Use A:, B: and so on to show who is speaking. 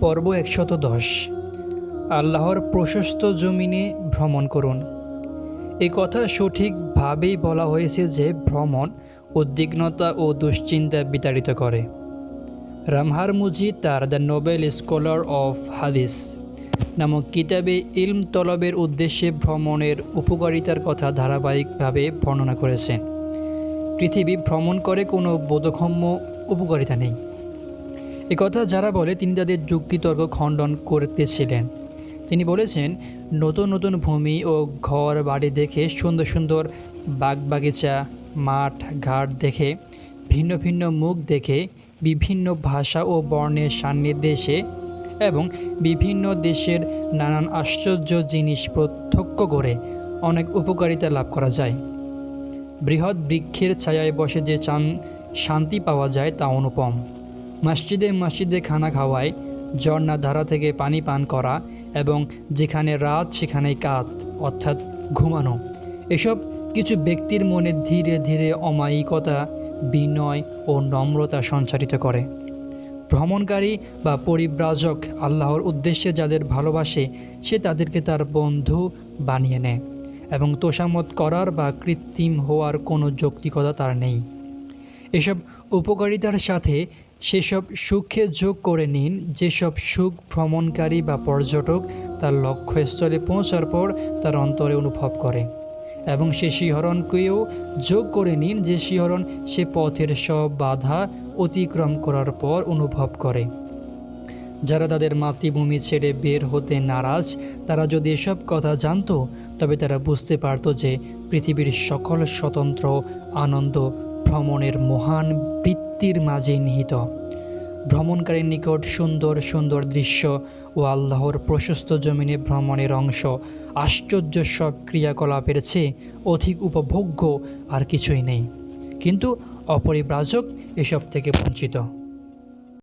A: পর্ব একশত দশ আল্লাহর প্রশস্ত জমিনে ভ্রমণ করুন। এ কথা সঠিকভাবেই বলা হয়েছে যে ভ্রমণ উদ্বিগ্নতা ও দুশ্চিন্তা বিতাড়িত করে। রামহার মুজি তার দ্য নোবেল স্কলার অফ হাদিস নামক কিতাবে ইলম তলবের উদ্দেশ্যে ভ্রমণের উপকারিতার কথা ধারাবাহিকভাবে বর্ণনা করেছেন। পৃথিবী ভ্রমণ করে কোনো বোধগম্য উপকারিতা নেই। কথা যারা বলে তিনি তাদের যুক্তিতর্ক খণ্ডন করতেছিলেন। তিনি বলেছেন, নতুন নতুন ভূমি ও ঘর বাড়ি দেখে, সুন্দর সুন্দর বাগবাগিচা, মাঠ ঘাট দেখে, ভিন্ন ভিন্ন মুখ দেখে, বিভিন্ন ভাষা ও বর্ণের সান্নিধ্যে এবং বিভিন্ন দেশের নানান আশ্চর্য জিনিস প্রত্যক্ষ করে অনেক উপকারিতা লাভ করা যায়। বৃহৎ বৃক্ষের ছায়ায় বসে যে চান, শান্তি পাওয়া যায় তা অনুপম। মসজিদে মসজিদে খানা খাওয়ায় ঝর্ণা ধারা থেকে পানি পান করা এবং যেখানে রাত সেখানে কাত, অর্থাৎ ঘুমানো। এসব কিছু ব্যক্তির মনে ধীরে ধীরে অমায়িকতা, বিনয় ও নম্রতা সঞ্চারিত করে। ভ্রমণকারী বা পরিব্রাজক আল্লাহর উদ্দেশ্যে যাদের ভালোবাসে, সে তাদেরকে তার বন্ধু বানিয়ে নেয় এবং তোষামত করার বা কৃত্রিম হওয়ার কোনো যৌক্তিকতা তার নেই। এসব উপকারিতার সাথে সেসব সুখে যোগ করে নিন, যেসব সুখ ভ্রমণকারী বা পর্যটক তার লক্ষ্যস্থলে পৌঁছার পর তার অন্তরে অনুভব করে। এবং সে শিহরণকেও যোগ করে নিন, যে শিহরণ সে পথের সব বাধা অতিক্রম করার পর অনুভব করে। যারা তাদের মাতৃভূমি ছেড়ে বের হতে নারাজ, তারা যদি এসব কথা জানতো, তবে তারা বুঝতে পারত যে পৃথিবীর সকল স্বতন্ত্র, আনন্দ, ভ্রমণের মহান বৃত্তির মাঝে নিহিত। ভ্রমণকারীর নিকট সুন্দর সুন্দর দৃশ্য ও আল্লাহর প্রশস্ত জমিনে ভ্রমণের অংশ। আশ্চর্য সব ক্রিয়াকলাপের চেয়ে অধিক উপভোগ্য আর কিছুই নেই। কিন্তু অপরিব্রাজক এসব থেকে বঞ্চিত।